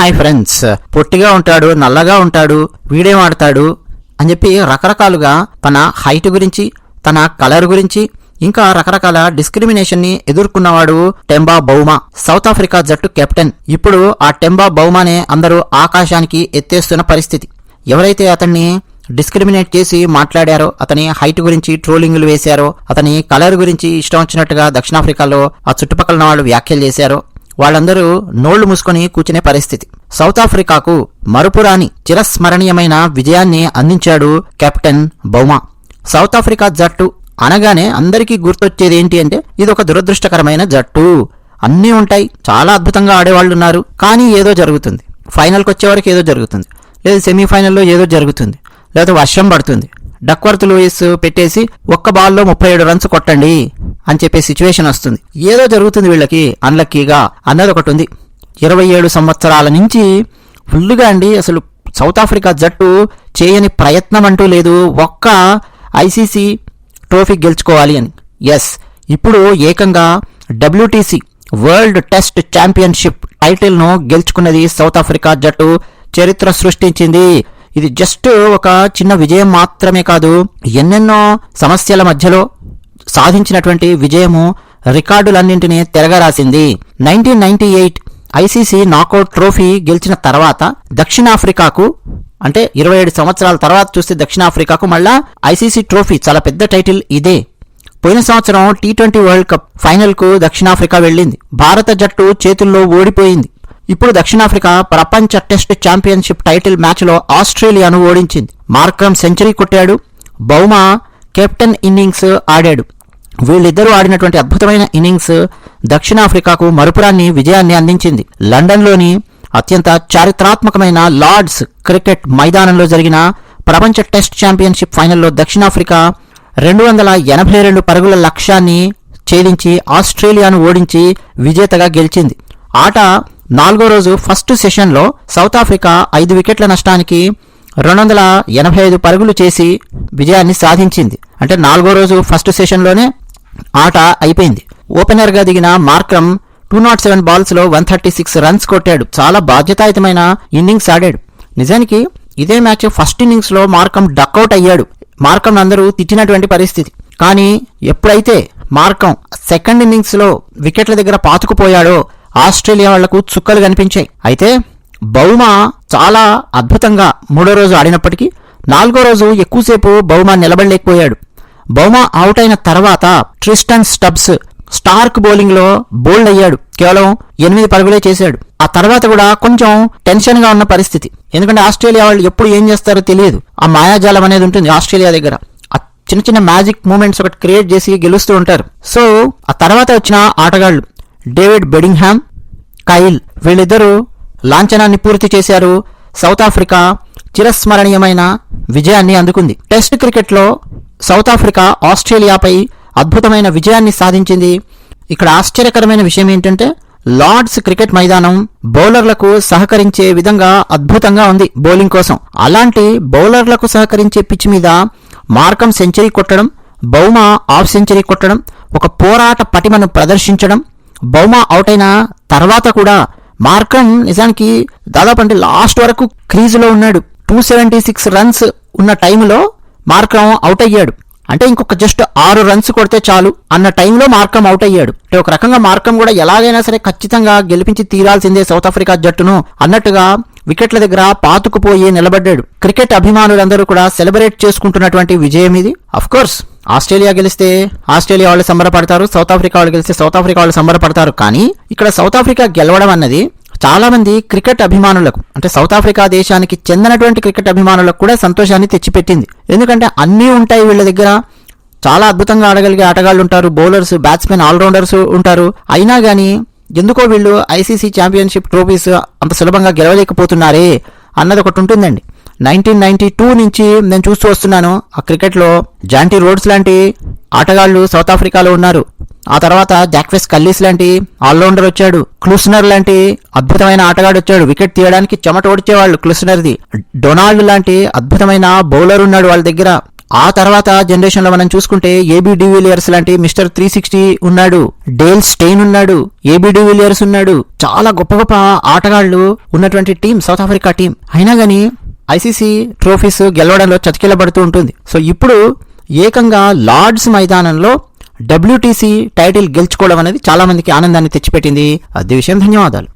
Hi friends పొట్టిగా ఉంటాడు నల్లగా ఉంటాడు వీడేం ఆడతాడు అని చెప్పి రకరకాలుగా తన హైట్ గురించి తన కలర్ గురించి ఇంకా రకరకాల డిస్క్రిమినేషన్ని ఎదుర్కొన్నవాడు టెంబా బౌమా సౌత్ ఆఫ్రికా జట్టు కెప్టెన్. ఇప్పుడు ఆ టెంబా బౌమానే అందరూ ఆకాశానికి ఎత్తేస్తున్న పరిస్థితి. ఎవరైతే అతన్ని డిస్క్రిమినేట్ చేసి మాట్లాడారో అతని హైట్ గురించి ట్రోలింగ్లు వేశారో అతని కలర్ గురించి ఇష్టం వచ్చినట్టుగా దక్షిణాఫ్రికాలో ఆ చుట్టుపక్కల వాళ్ళు వ్యాఖ్యలు చేశారో వాళ్ళందరూ నోళ్ళు మూసుకొని కూర్చునే పరిస్థితి. సౌత్ ఆఫ్రికాకు మరుపురాని చిరస్మరణీయమైన విజయాన్ని అందించాడు కెప్టెన్ బౌమా. సౌత్ ఆఫ్రికా జట్టు అనగానే అందరికీ గుర్తొచ్చేది ఏంటి అంటే ఇది ఒక దురదృష్టకరమైన జట్టు. అన్నీ ఉంటాయి చాలా అద్భుతంగా ఆడేవాళ్ళు ఉన్నారు కానీ ఏదో జరుగుతుంది. ఫైనల్కి వచ్చేవరకు ఏదో జరుగుతుంది. లేదు సెమీఫైనల్లో ఏదో జరుగుతుంది. లేదా వర్షం పడుతుంది. డక్వర్త్ లూయిస్ పెట్టేసి ఒక్క బాల్లో ముప్పై ఏడు రన్స్ కొట్టండి అని చెప్పే సిచ్యువేషన్ వస్తుంది. ఏదో జరుగుతుంది వీళ్ళకి. అన్లక్కీగా అన్నది ఒకటి ఉంది. ఇరవై ఏడు సంవత్సరాల నుంచి ఫుల్గా అండి. అసలు సౌత్ ఆఫ్రికా జట్టు చేయని ప్రయత్నం అంటూ లేదు. ఒక్క ఐసీసీ ట్రోఫీ గెలుచుకోవాలి అని. ఎస్ ఇప్పుడు ఏకంగా డబ్ల్యూటీసీ వరల్డ్ టెస్ట్ ఛాంపియన్షిప్ టైటిల్ను గెలుచుకున్నది సౌత్ ఆఫ్రికా జట్టు చరిత్ర సృష్టించింది. ఇది జస్ట్ ఒక చిన్న విజయం మాత్రమే కాదు ఎన్నెన్నో సమస్యల మధ్యలో సాధించినటువంటి విజయము రికార్డులన్నింటినీ తిరగరాసింది. Nineteen ninety eight ICC knockout trophy గెలిచిన తర్వాత దక్షిణాఫ్రికాకు అంటే ఇరవై ఏడు సంవత్సరాల తర్వాత చూస్తే దక్షిణాఫ్రికాకు మళ్ళా ఐసీసీ ట్రోఫీ చాలా పెద్ద టైటిల్ ఇదే. పోయిన సంవత్సరం టీ ట్వంటీ వరల్డ్ కప్ ఫైనల్కు దక్షిణాఫ్రికా వెళ్ళింది. భారత జట్టు చేతుల్లో ఓడిపోయింది. ఇప్పుడు దక్షిణాఫ్రికా ప్రపంచ టెస్ట్ ఛాంపియన్షిప్ టైటిల్ మ్యాచ్లో ఆస్ట్రేలియాను ఓడించింది. మార్క్రమ్ సెంచరీ కొట్టాడు. బౌమా కెప్టెన్ ఇన్నింగ్స్ ఆడాడు. వీళ్ళిద్దరూ ఆడినటువంటి అద్భుతమైన ఇన్నింగ్స్ దక్షిణాఫ్రికాకు మరుపురాన్ని విజయాన్ని అందించింది. లండన్లోని అత్యంత చారిత్రాత్మకమైన లార్డ్స్ క్రికెట్ మైదానంలో జరిగిన ప్రపంచ టెస్ట్ ఛాంపియన్షిప్ ఫైనల్లో దక్షిణాఫ్రికా రెండు వందల ఎనభై రెండు పరుగుల లక్ష్యాన్ని ఛేదించి ఆస్ట్రేలియాను ఓడించి విజేతగా గెలిచింది. ఆట నాలుగో రోజు ఫస్ట్ సెషన్లో సౌత్ ఆఫ్రికా ఐదు వికెట్ల నష్టానికి రెండు వందల ఎనభై ఐదు పరుగులు చేసి విజయాన్ని సాధించింది. అంటే నాలుగో రోజు ఫస్ట్ సెషన్లోనే ఆట అయిపోయింది. ఓపెనర్గా దిగిన మార్క్రమ్ టూ నాట్ సెవెన్ బాల్స్లో వన్ థర్టీ సిక్స్ రన్స్ కొట్టాడు. చాలా బాధ్యతాయుతమైన ఇన్నింగ్స్ ఆడాడు. నిజానికి ఇదే మ్యాచ్ ఫస్ట్ ఇన్నింగ్స్లో మార్కం డక్అవుట్ అయ్యాడు. మార్కం అందరూ తిట్టినటువంటి పరిస్థితి. కానీ ఎప్పుడైతే మార్కం సెకండ్ ఇన్నింగ్స్లో వికెట్ల దగ్గర పాతుకుపోయాడో ఆస్ట్రేలియా వాళ్ళకు చుక్కలు కనిపించాయి. అయితే బౌమా చాలా అద్భుతంగా మూడో రోజు ఆడినప్పటికీ నాలుగో రోజు ఎక్కువసేపు బౌమా నిలబడలేకపోయాడు. బౌమా అవుట్ అయిన తర్వాత ట్రిస్టన్ స్టబ్స్ స్టార్క్ బౌలింగ్లో బోల్డ్ అయ్యాడు. కేవలం ఎనిమిది పరుగులే చేశాడు. ఆ తర్వాత కూడా కొంచెం టెన్షన్గా ఉన్న పరిస్థితి. ఎందుకంటే ఆస్ట్రేలియా వాళ్ళు ఎప్పుడు ఏం చేస్తారో తెలియదు. ఆ మాయాజాలం అనేది ఉంటుంది ఆస్ట్రేలియా దగ్గర. ఆ చిన్న చిన్న మ్యాజిక్ మూమెంట్స్ ఒకటి క్రియేట్ చేసి గెలుస్తూ ఉంటారు. సో ఆ తర్వాత వచ్చిన ఆటగాళ్ళు డేవిడ్ బెడింగ్హామ్ కైల్ వీళ్ళిద్దరూ లాంఛనాన్ని పూర్తి చేశారు. సౌత్ ఆఫ్రికా చిరస్మరణీయమైన విజయాన్ని అందుకుంది. టెస్ట్ క్రికెట్లో సౌత్ ఆఫ్రికా ఆస్ట్రేలియాపై అద్భుతమైన విజయాన్ని సాధించింది. ఇక్కడ ఆశ్చర్యకరమైన విషయం ఏంటంటే లార్డ్స్ క్రికెట్ మైదానం బౌలర్లకు సహకరించే విధంగా అద్భుతంగా ఉంది బౌలింగ్ కోసం. అలాంటి బౌలర్లకు సహకరించే పిచ్ మీద మార్కం సెంచరీ కొట్టడం బౌమా ఆఫ్ సెంచరీ కొట్టడం ఒక పోరాట పటిమను ప్రదర్శించడం బౌమా అవుట్ అయిన తర్వాత కూడా మార్కన్ నిజానికి దాదాపు అంటే లాస్ట్ వరకు క్రీజులో ఉన్నాడు. టూ సెవెంటీ సిక్స్ రన్స్ ఉన్న టైంలో మార్కం అవుట్ అయ్యాడు. అంటే ఇంకొక జస్ట్ ఆరు రన్స్ కొడితే చాలు అన్న టైంలో మార్కం అవుట్ అయ్యాడు. అంటే ఒక రకంగా మార్కం కూడా ఎలాగైనా సరే ఖచ్చితంగా గెలిపించి తీరాల్సిందే సౌత్ ఆఫ్రికా జట్టును అన్నట్టుగా వికెట్ల దగ్గర పాతుకుపోయి నిలబడ్డాడు. క్రికెట్ అభిమానులందరూ కూడా సెలబ్రేట్ చేసుకుంటున్నటువంటి విజయం ఇది. కోర్స్ ఆస్ట్రేలియా గెలిస్తే ఆస్ట్రేలియా వాళ్ళు సంబరపడతారు సౌత్ ఆఫ్రికా వాళ్ళు గెలిస్తే సౌత్ ఆఫ్రికా వాళ్ళు సంబరపడతారు. కానీ ఇక్కడ సౌత్ ఆఫ్రికా గెలవడం అన్నది చాలా మంది క్రికెట్ అభిమానులకు అంటే సౌత్ ఆఫ్రికా దేశానికి చెందినటువంటి క్రికెట్ అభిమానులకు కూడా సంతోషాన్ని తెచ్చిపెట్టింది. ఎందుకంటే అన్నీ ఉంటాయి వీళ్ళ దగ్గర. చాలా అద్భుతంగా ఆడగలిగే ఆటగాళ్ళు ఉంటారు. బౌలర్స్ బ్యాట్స్మెన్ ఆల్రౌండర్స్ ఉంటారు. అయినా కానీ ఎందుకో వీళ్ళు ఐసీసీ ఛాంపియన్షిప్ ట్రోఫీస్ అంత సులభంగా గెలవలేకపోతున్నారే అన్నది ఒకటి ఉంటుందండి. నైన్టీన్ నైన్టీ టూ నుంచి నేను చూస్తూ వస్తున్నాను. ఆ క్రికెట్లో జాంటీ రోడ్స్ లాంటి ఆటగాళ్ళు సౌత్ ఆఫ్రికాలో ఉన్నారు. ఆ తర్వాత జాక్వెస్ కల్లీస్ లాంటి ఆల్రౌండర్ వచ్చాడు. క్లూస్నర్ లాంటి అద్భుతమైన ఆటగాడు వచ్చాడు. వికెట్ తీయడానికి చెమట ఓడిచేవాళ్ళు క్లూస్నర్ది. డొనాల్డ్ లాంటి అద్భుతమైన బౌలర్ ఉన్నాడు వాళ్ళ దగ్గర. ఆ తర్వాత జనరేషన్లో మనం చూసుకుంటే ఏబీ డివిలియర్స్ లాంటి మిస్టర్ త్రీ సిక్స్టీ ఉన్నాడు. డేల్ స్టెయిన్ ఉన్నాడు. ఏబీ డివిలియర్స్ ఉన్నాడు. చాలా గొప్ప గొప్ప ఆటగాళ్ళు ఉన్నటువంటి టీం సౌత్ ఆఫ్రికా టీం. అయినా కానీ ఐసీసీ ట్రోఫీస్ గెలవడంలో చతికిలబడుతూ ఉంటుంది. సో ఇప్పుడు ఏకంగా లార్డ్స్ మైదానంలో డబ్ల్యూటీసీ టైటిల్ గెలుచుకోవడం అనేది చాలా మందికి ఆనందాన్ని తెచ్చిపెట్టింది. అదే విషయం. ధన్యవాదాలు.